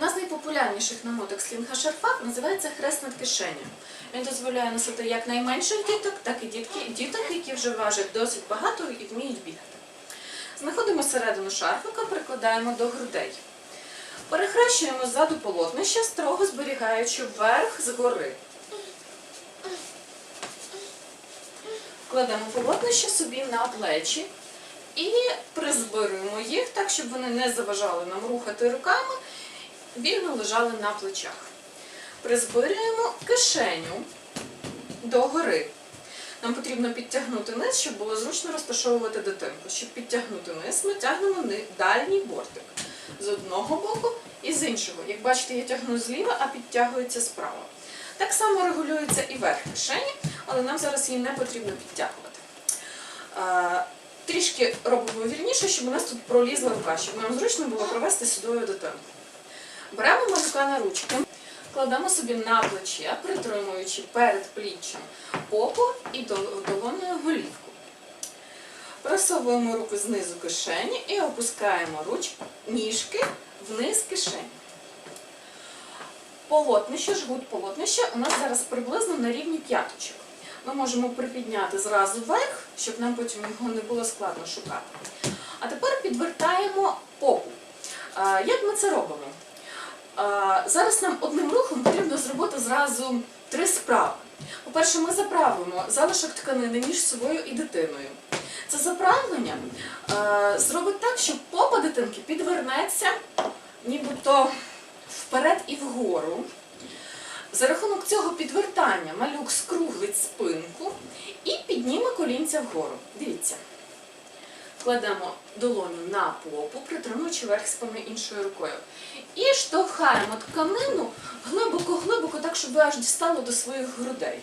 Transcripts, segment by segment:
Одна з найпопулярніших намоток слінга шарфа називається хрест над кишенею. Він дозволяє носити як найменших діток, так і дітки, діток, які вже важать досить багато і вміють бігати. Знаходимо середину шарфика, прикладаємо до грудей. Перехрещуємо ззаду полотнище, строго зберігаючи верх згори. Кладемо полотнище собі на плечі і призбируємо їх так, щоб вони не заважали нам рухати руками, вільно лежали на плечах. Призбирюємо кишеню догори. Нам потрібно підтягнути низ, щоб було зручно розташовувати дитинку. Щоб підтягнути низ, ми тягнемо дальній бортик з одного боку і з іншого. Як бачите, я тягну зліва, а підтягується справа. Так само регулюється і верх кишені, але нам зараз її не потрібно підтягувати. Трішки робимо вільніше, щоб у нас тут пролізла рука, щоб нам зручно було провести сюдою дитинку. Беремо малюка на ручки, кладемо собі на плече, притримуючи перед пліччям попу і дол- долоною голівку. Просовуємо руку знизу кишені і опускаємо руч, ніжки вниз кишені. Полотнище, жгут полотнища у нас зараз приблизно на рівні п'яточок. Ми можемо припідняти зразу вверх, щоб нам потім його не було складно шукати. А тепер підвертаємо попу. Як ми це робимо? Зараз нам одним рухом потрібно зробити зразу три справи. По-перше, ми заправимо залишок тканини між собою і дитиною. Це заправлення зробить так, що попа дитинки підвернеться нібито вперед і вгору. За рахунок цього підвертання малюк скруглить спинку і підніме колінця вгору. Дивіться. Кладемо долоню на попу, притримуючи верх спини іншою рукою. І штовхаємо тканину глибоко-глибоко, так, щоб аж дістало до своїх грудей.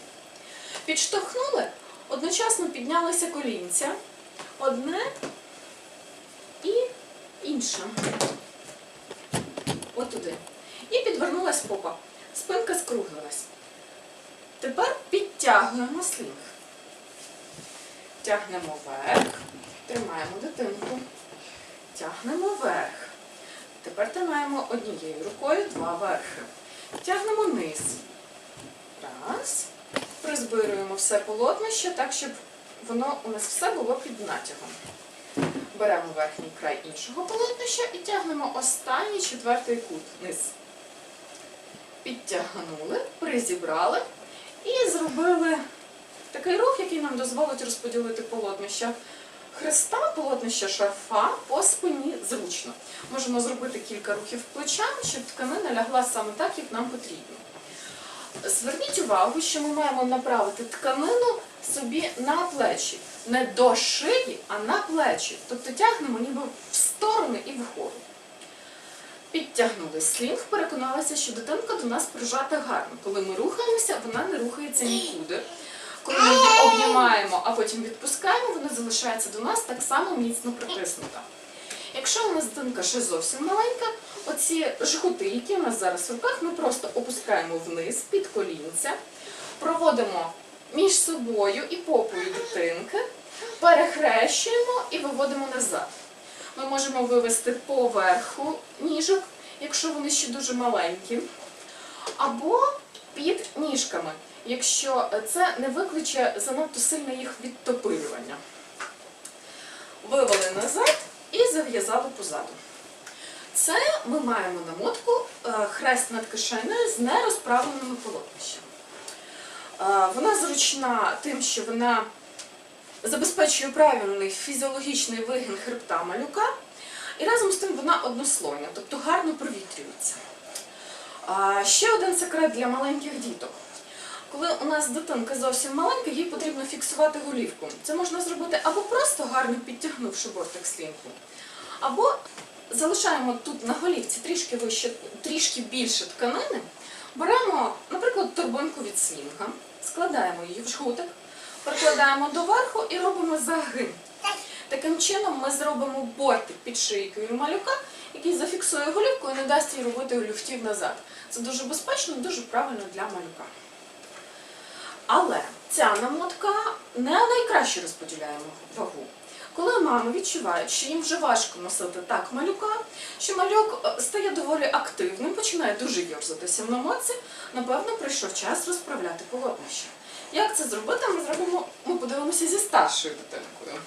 Підштовхнули, одночасно піднялися колінця. Одне і інше. От туди. І підвернулась попа. Спинка скруглилась. Тепер підтягуємо слінг. Тягнемо вверх, тримаємо дитинку. Тягнемо вверх. Тепер тримаємо однією рукою два верхи. Тягнемо низ. Раз. Призбируємо все полотнище так, щоб воно у нас все було під натягом. Беремо верхній край іншого полотнища і тягнемо останній четвертий кут низ. Підтягнули, призібрали і зробили такий рух, який нам дозволить розподілити полотнища хреста, полотнища шарфа по спині зручно. Можемо зробити кілька рухів плечами, щоб тканина лягла саме так, як нам потрібно. Зверніть увагу, що ми маємо направити тканину собі на плечі. Не до шиї, а на плечі. Тобто тягнемо ніби в сторони і вгору. Підтягнули слінг, переконалися, що дитинка до нас прижата гарно. Коли ми рухаємося, вона не рухається нікуди. Коли ми її обнімаємо, а потім відпускаємо, вона залишається до нас так само міцно притиснута. Якщо у нас дитинка ще зовсім маленька, оці жгути, які у нас зараз в руках, ми просто опускаємо вниз під колінця, проводимо між собою і попою дитинки, перехрещуємо і виводимо назад. Ми можемо вивести поверху ніжок, якщо вони ще дуже маленькі, або під ніжками, якщо це не викличе занадто сильне їх відтопирювання. Вивели назад і зав'язали позаду. Це ми маємо намотку е, хрест над кишенею з нерозправленими полотнищами. Е, Вона зручна тим, що вона забезпечує правильний фізіологічний вигін хребта малюка, і разом з тим вона однослойна, тобто гарно провітрюється. Ще один секрет для маленьких діток. Коли у нас дитинка зовсім маленька, їй потрібно фіксувати голівку. Це можна зробити або просто гарно підтягнувши бортик слінку, або залишаємо тут на голівці трішки вище, трішки більше тканини, беремо, наприклад, торбинку від слінга, складаємо її в жгутик, прикладаємо доверху і робимо загин. Таким чином ми зробимо бортик під шийкою малюка, який зафіксує голівку і не дасть їй робити люфтів назад. Це дуже безпечно дуже правильно для малюка. Але ця намотка не найкраще розподіляє вагу. Коли мами відчувають, що їм вже важко носити так малюка, що малюк е, стає доволі активним, починає дуже йорзатися в намоці, напевно, прийшов час розправляти полотнище. Як це зробити, ми зробимо, ми подивимося зі старшою дитинкою.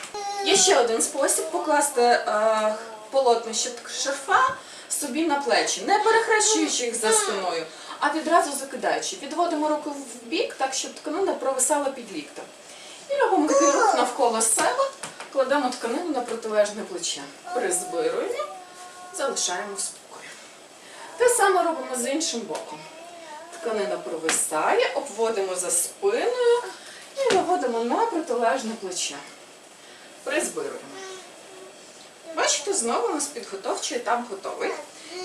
Є ще один спосіб покласти е, полотнище шарфа собі на плечі, не перехрещуючи їх за спиною, а відразу закидаючи. Відводимо руку в бік, так щоб тканина провисала під ліктем. І робимо такий рух навколо себе, кладемо тканину на протилежне плече. Призбируємо, залишаємо в спокої. Те саме робимо з іншим боком. Тканина провисає, обводимо за спиною і виводимо на протилежне плече. Призбируємо. Бачите, знову у нас підготовчий етап готовий.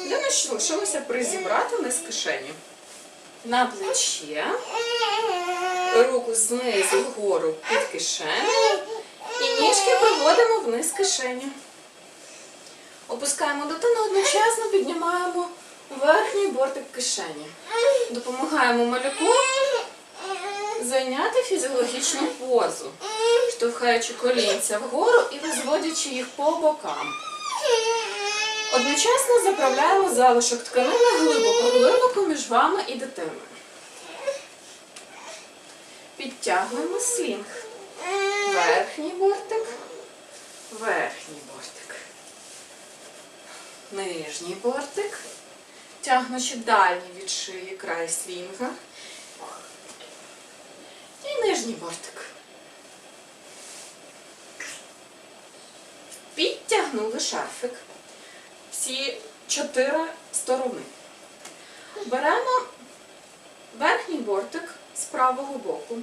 Єдине, що лишилося призібрати низ кишені. На плече, руку знизу вгору під кишенею і ніжки проводимо вниз кишені. Опускаємо дитину, одночасно піднімаємо верхній бортик кишені. Допомагаємо малюку зайняти фізіологічну позу, штовхаючи колінця вгору і розводячи їх по бокам. Одночасно заправляємо залишок тканини глибоко-глибоко між вами і дитиною. Підтягуємо слінг. Верхній бортик, верхній бортик, нижній бортик, тягнучи дальній від шиї край слінга. І нижній бортик. Підтягнули шарфик. Всі чотири сторони. Беремо верхній бортик з правого боку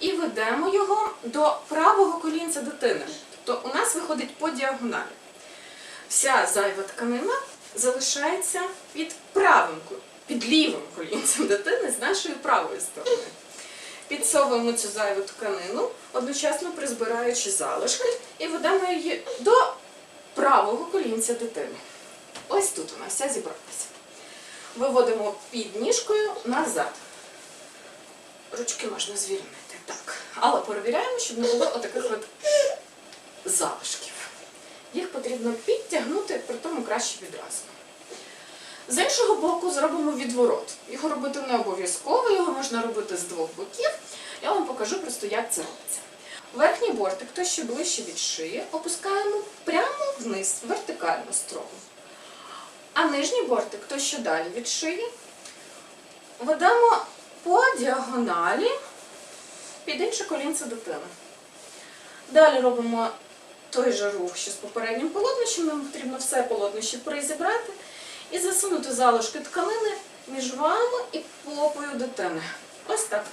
і ведемо його до правого колінця дитини. Тобто у нас виходить по діагоналі. Вся зайва тканина залишається під правим, під лівим колінцем дитини з нашої правої сторони. Підсовуємо цю зайву тканину, одночасно призбираючи залишки, і ведемо її до правого колінця дитини. Ось тут нас вся зібралася. Виводимо під ніжкою назад. Ручки можна звільнити. Так. Але перевіряємо, щоб не було отаких от залишків. Їх потрібно підтягнути, при тому краще відразу. З іншого боку зробимо відворот. Його робити не обов'язково, його можна робити з двох боків. Я вам покажу просто, як це робиться. Верхній бортик, той, що ближче від шиї, опускаємо прямо вниз, вертикально строго. А нижній бортик, той, що далі від шиї, ведемо по діагоналі під інше колінце дитини. Далі робимо той же рух, що з попереднім полотнищем. Нам потрібно все полотнище призібрати і засунути залишки тканини між вами і попою дитини. Ось так,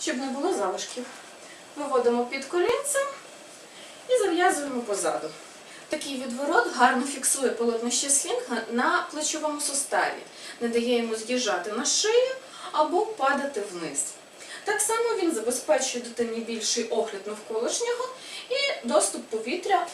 щоб не було залишків. Виводимо під колінцем і зав'язуємо позаду. Такий відворот гарно фіксує полотнище слінга на плечовому суставі, не дає йому з'їжджати на шию або падати вниз. Так само він забезпечує дитині більший огляд навколишнього і доступ повітря